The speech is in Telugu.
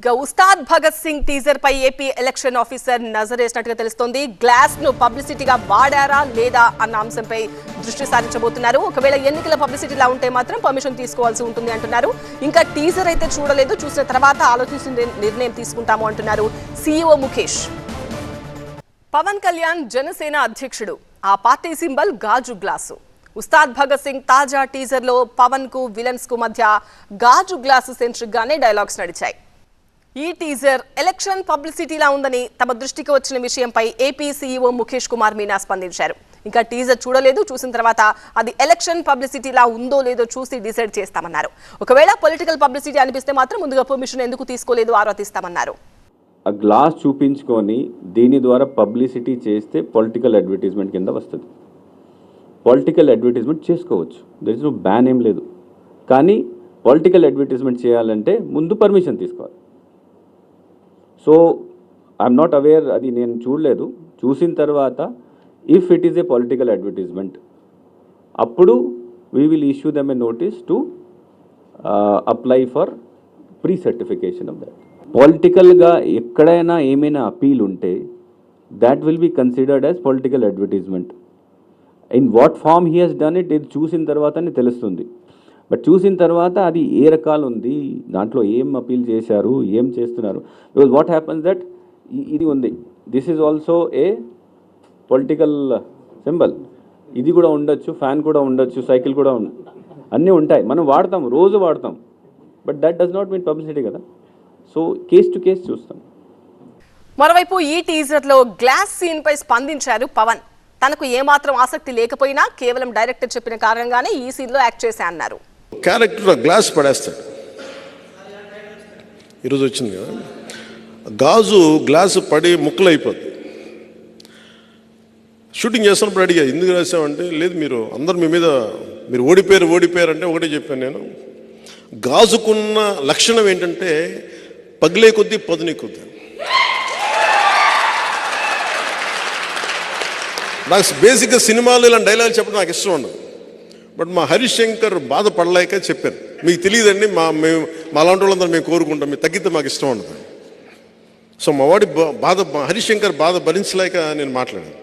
ఇక ఉస్తాద్ భగత్ సింగ్ టీజర్ పై ఏపీ ఎలక్షన్ ఆఫీసర్ నజరేసినట్టుగా తెలుస్తోంది. గ్లాస్ను పబ్లిసిటీగా వాడారా లేదా అన్న అంశంపై దృష్టి సారించబోతున్నారు. ఒకవేళ ఎన్నికల పబ్లిసిటీలా ఉంటే మాత్రం పర్మిషన్ తీసుకోవాల్సి ఉంటుంది అంటున్నారు. ఇంకా టీజర్ అయితే చూడలేదు. చూసిన తర్వాత ఆలోచించి నిర్ణయం తీసుకుంటాము అంటున్నారు సీఈఓ ముఖేష్. పవన్ కళ్యాణ్ జనసేన అధ్యక్షుడు. ఆ పార్టీ సింబల్ గాజు గ్లాసు. ఉస్తాద్ భగత్ సింగ్ తాజా టీజర్లో పవన్కు విలన్స్కు మధ్య గాజు గ్లాసు సెంట్రిక్ గానే డైలాగ్స్ నడిచాయి. ఈ టీజర్ ఎలక్షన్ పబ్లిసిటీలా ఉందని తమ దృష్టికి వచ్చిన విషయంపై ఏపీ సీఈఓ ముఖేష్ కుమార్ మీనా స్పందించారు. ఇంకా టీజర్ చూడలేదు చూసిన తర్వాత అది ఎలక్షన్ పబ్లిసిటీలా ఉందో లేదో చూసి డిసైడ్ చేస్తామన్నారు. ఒకవేళ పొలిటికల్ పబ్లిసిటీ అనిపిస్తే మాత్రం ముందుగా పర్మిషన్ ఎందుకు తీసుకోలేదు ఆరోపిస్తామన్నారు ఆ గ్లాస్ చూపించుకొని దీని ద్వారా పబ్లిసిటీ చేస్తే పొలిటికల్ అడ్వర్టైజ్మెంట్ కింద వస్తుంది. పొలిటికల్ అడ్వర్టైజ్మెంట్ చేసుకోవచ్చు. దర్ ఇస్ నో బ్యాన్ ఏం లేదు. కానీ పొలిటికల్ అడ్వర్టైజ్మెంట్ చేయాలంటే ముందు పర్మిషన్ తీసుకోవాలి. సో ఐఎమ్ నాట్ అవేర్ అది నేను చూడలేదు. చూసిన తర్వాత if it is a political advertisement అప్పుడు we will issue them a notice to apply for pre certification of that పొలిటికల్గా ఎక్కడైనా ఏమైనా అపీల్ ఉంటే that will be considered as political advertisement in what form he has done it ఇది చూసిన తర్వాతనే తెలుస్తుంది. బట్ చూసిన తర్వాత అది ఏ రకాలు ఉంది దాంట్లో ఏం అపీల్ చేశారు ఏం చేస్తున్నారు? బికాజ్ వాట్ హ్యాపన్స్ దట్ ఇది ఉంది. This is also a political symbol ఇది కూడా ఉండొచ్చు ఫ్యాన్ కూడా ఉండొచ్చు సైకిల్ కూడా ఉండ అన్నీ ఉంటాయి. మనం వాడతాం రోజు వాడతాం. But that does not mean publicity కదా. సో కేస్ టు కేస్ చూస్తాం. మరోవైపు ఈ టీజర్లో గ్లాస్ సీన్ పై స్పందించారు పవన్. తనకు ఏమాత్రం ఆసక్తి లేకపోయినా కేవలం డైరెక్టర్ చెప్పిన కారణంగానే ఈ సీన్లో యాక్ట్ చేశా అన్నారు క్యారెక్టర్ గ్లాస్ పడేస్తాడు. ఈరోజు వచ్చింది కదా? గాజు గ్లాసు పడి ముక్కలైపోద్ది. అయిపోద్ది షూటింగ్ చేస్తున్నప్పుడు అడిగా ఎందుకు రాసామంటే లేదు మీరు అందరు మీ మీద మీరు ఓడిపోయారు ఓడిపోయారు అంటే ఒకటే చెప్పాను నేను. గాజుకున్న లక్షణం ఏంటంటే పగిలే కొద్దీ పదునే కొద్ది. నాకు బేసిక్గా సినిమాలు ఇలాంటి డైలాగ్ చెప్పడం నాకు ఇష్టం ఉండదు. బట్ మా హరిశంకర్ బాధపడలేక చెప్పారు. మీకు తెలియదండి మా మేము మా అలాంటి వాళ్ళందరూ మేము కోరుకుంటాం మీరు తగ్గితే మాకు ఇష్టం ఉండదు. సో మా వాడి బా- బాధ హరిశంకర్ బాధ భరించలేక నేను మాట్లాడాను.